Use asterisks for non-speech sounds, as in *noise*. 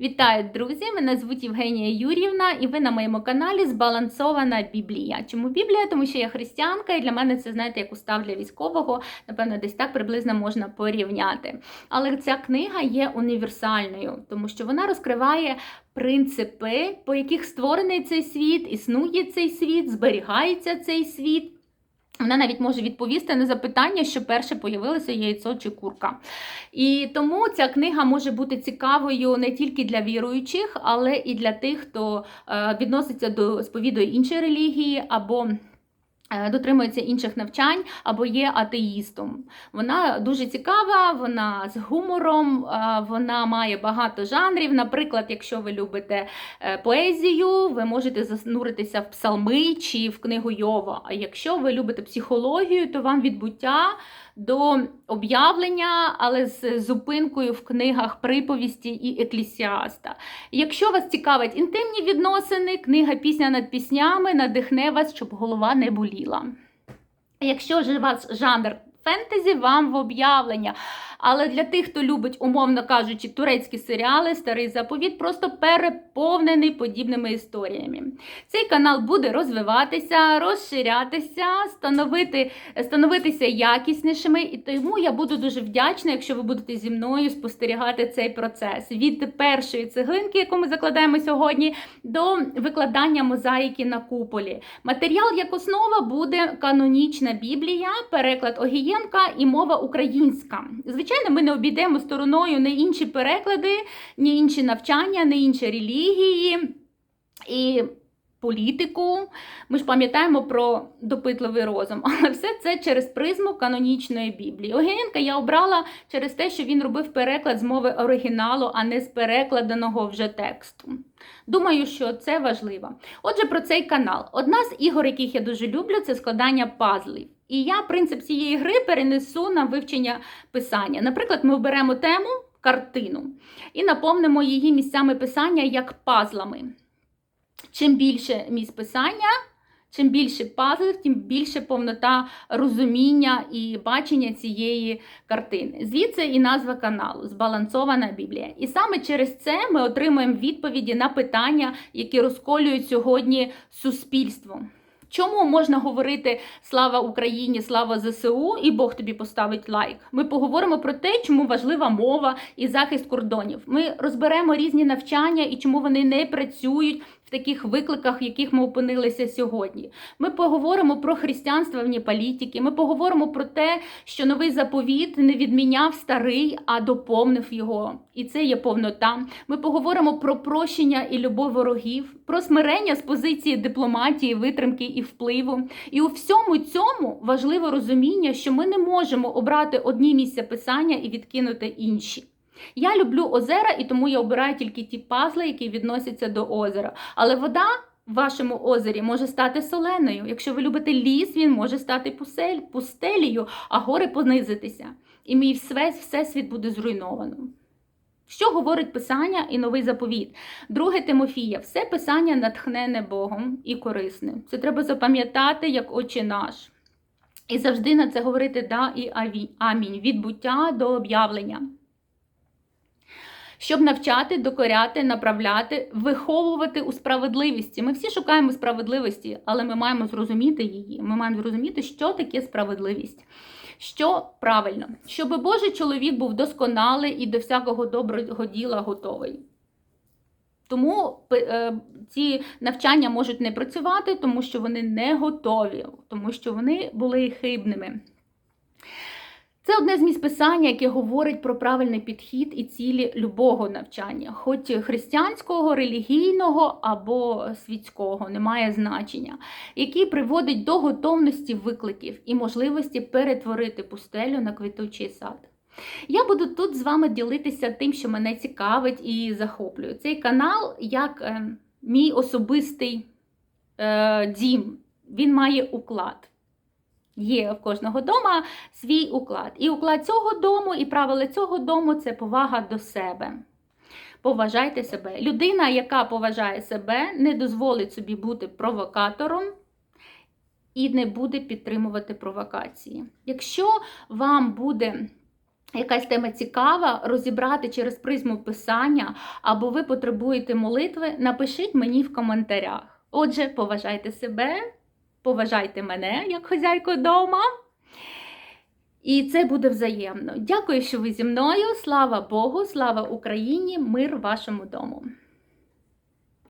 Вітаю, друзі! Мене звуть Євгенія Юрівна, і ви на моєму каналі Збалансована Біблія. Чому Біблія? Тому що я християнка, і для мене це, знаєте, як устав для військового, напевно, десь так приблизно можна порівняти. Але ця книга є універсальною, тому що вона розкриває принципи, по яких створений цей світ, існує цей світ, зберігається цей світ. Вона навіть може відповісти на запитання, що перше появилося яйцо чи курка. І тому ця книга може бути цікавою не тільки для віруючих, але і для тих, хто е, відноситься до сповідує іншої релігії або. Е, Дотримується інших навчань або є атеїстом. Вона дуже цікава, вона з гумором, е, вона має багато жанрів. Наприклад, якщо ви любите е, поезію, ви можете зануритися в псалми чи в книгу Йова. А якщо ви любите психологію, то вам відбуття до об'явлення, але з зупинкою в книгах приповісті і еклісіаста. Якщо вас цікавить інтимні відносини, книга Пісня над піснями надихне вас, щоб голова не боліла. Якщо ж у вас жанр фентезі, вам в об'явлення. Але для тих, хто любить, умовно кажучи, турецькі серіали, старий заповіт просто переповнений подібними історіями. Цей канал буде розвиватися, розширятися, становити, становитися якіснішими. І тому я буду дуже вдячна, якщо ви будете зі мною спостерігати цей процес від першої цеглинки, яку ми закладаємо сьогодні, до викладання мозаїки на куполі. Матеріал як основа буде канонічна Біблія, переклад Огієнка і мова українська. Звичайно, ми не обійдемо стороною не інші переклади, ні інші навчання, не інші релігії і політику. Ми ж пам'ятаємо про допитливий розум, *laughs* але все це через призму канонічної Біблії. Огієнка я обрала через те, що він робив переклад з мови оригіналу, а не з перекладеного вже тексту. Думаю, що це важливо. Отже, про цей канал. Одна з ігор, яких я дуже люблю, це складання пазлів. І я принцип цієї гри перенесу на вивчення писання. Наприклад, ми оберемо тему картину і наповнимо її місцями писання як пазлами. Чим більше місць писання, чим більше пазлів, тим більше повнота розуміння і бачення цієї картини. Звідси і назва каналу Збалансована Біблія. І саме через це ми отримуємо відповіді на питання, які розколюють сьогодні суспільство. Чому можна говорити слава Україні, слава ЗСУ, і Бог тобі поставить лайк? Ми поговоримо про те, чому важлива мова і захист кордонів. Ми розберемо різні навчання і чому вони не працюють таких викликах, в яких ми опинилися сьогодні. Ми поговоримо про християнство вні політики. Ми поговоримо про те, що новий заповіт не відміняв старий, а доповнив його. І це є повнота. Ми поговоримо про прощення і любов ворогів, про смирення з позиції дипломатії, витримки і впливу. І у всьому цьому важливо розуміння, що ми не можемо обрати одні місця писання і відкинути інші. Я люблю озера, і тому я обираю тільки ті пазли, які відносяться до озера. Але вода в вашому озері може стати соленою. Якщо ви любите ліс, він може стати пусель, пустелею, а гори понизитися. І мій всвесь всесвіт буде зруйновано. Що говорить Писання і новий заповіт? Друге Тимофія, все писання натхнене Богом і корисне. Це треба запам'ятати як Отче наш. І завжди на це говорити да і амінь. Від буття до об'явлення. Щоб навчати, докоряти, направляти, виховувати у справедливості. Ми всі шукаємо справедливості, але ми маємо зрозуміти її. Ми маємо зрозуміти, що таке справедливість. Що правильно, щоб Божий чоловік був досконалий і до всякого доброго діла готовий. Тому е, ці навчання можуть не працювати, тому що вони не готові, тому що вони були хибними. Це одне з місць писання, яке говорить про правильний підхід і цілі любого навчання, хоч християнського, релігійного або світського, немає значення, який приводить до готовності викликів і можливості перетворити пустелю на квітучий сад. Я буду тут з вами ділитися тим, що мене цікавить і захоплює. Цей канал як е, мій особистий е, дім. Він має уклад. Є в кожного дома свій уклад. І уклад цього дому, і правила цього дому це повага до себе. Поважайте себе. Людина, яка поважає себе, не дозволить собі бути провокатором і не буде підтримувати провокації. Якщо вам буде якась тема цікава, розібрати через призму писання, або ви потребуєте молитви, напишіть мені в коментарях. Отже, поважайте себе, поважайте мене як хазяйку дома. І це буде взаємно. Дякую, що ви зі мною. Слава Богу, слава Україні, мир вашому дому.